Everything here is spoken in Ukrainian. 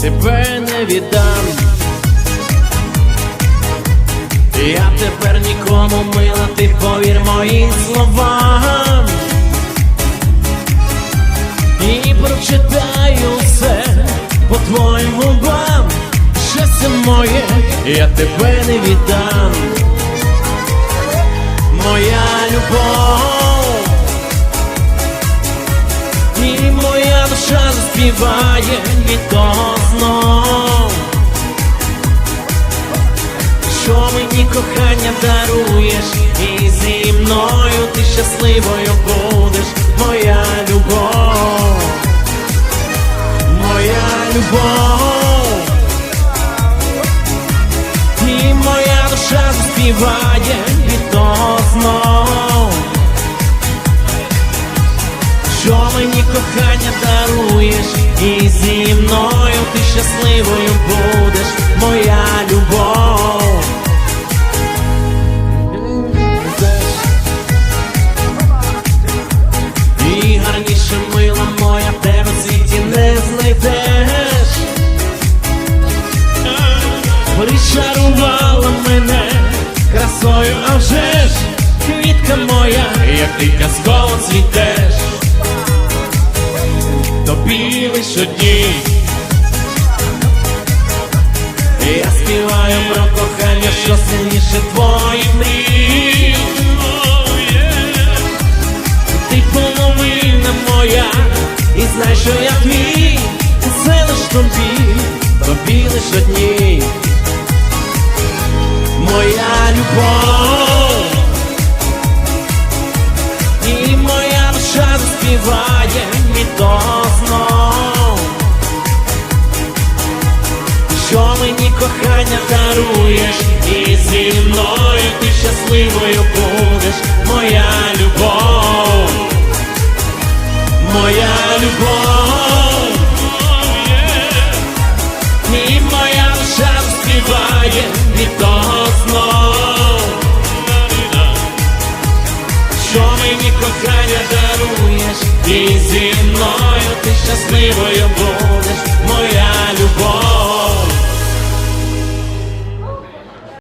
тебе не віддам. Я тепер нікому мила, ти повір моїм словам. І прочитаю все по твоїм губам. Щастя моє, я тебе не віддам. Моя любов. Заспіває від знов Що мені кохання даруєш? І зі мною ти щасливою будеш Моя любов. Моя любов. І моя душа заспіває від того знов що мені кохання даруєш, і зі мною ти щасливою будеш, моя любов. І гарніше мила моя в в світі не знайдеш. Причарувала мене красою, а вже ж квітка моя, як ти казково цвітеш тобі лиш одній. Я співаю про кохання, що сильніше твоїх мрій. Ти половина моя, і знай, що я твій, це лиш тобі, тобі лиш одній. Моя любов. Кохання даруєш, і зі мною ти щасливою будеш, моя любов, моя любов, і моя душа заспіває від того знов що мені кохання даруєш, і зі мною ти щасливою будеш.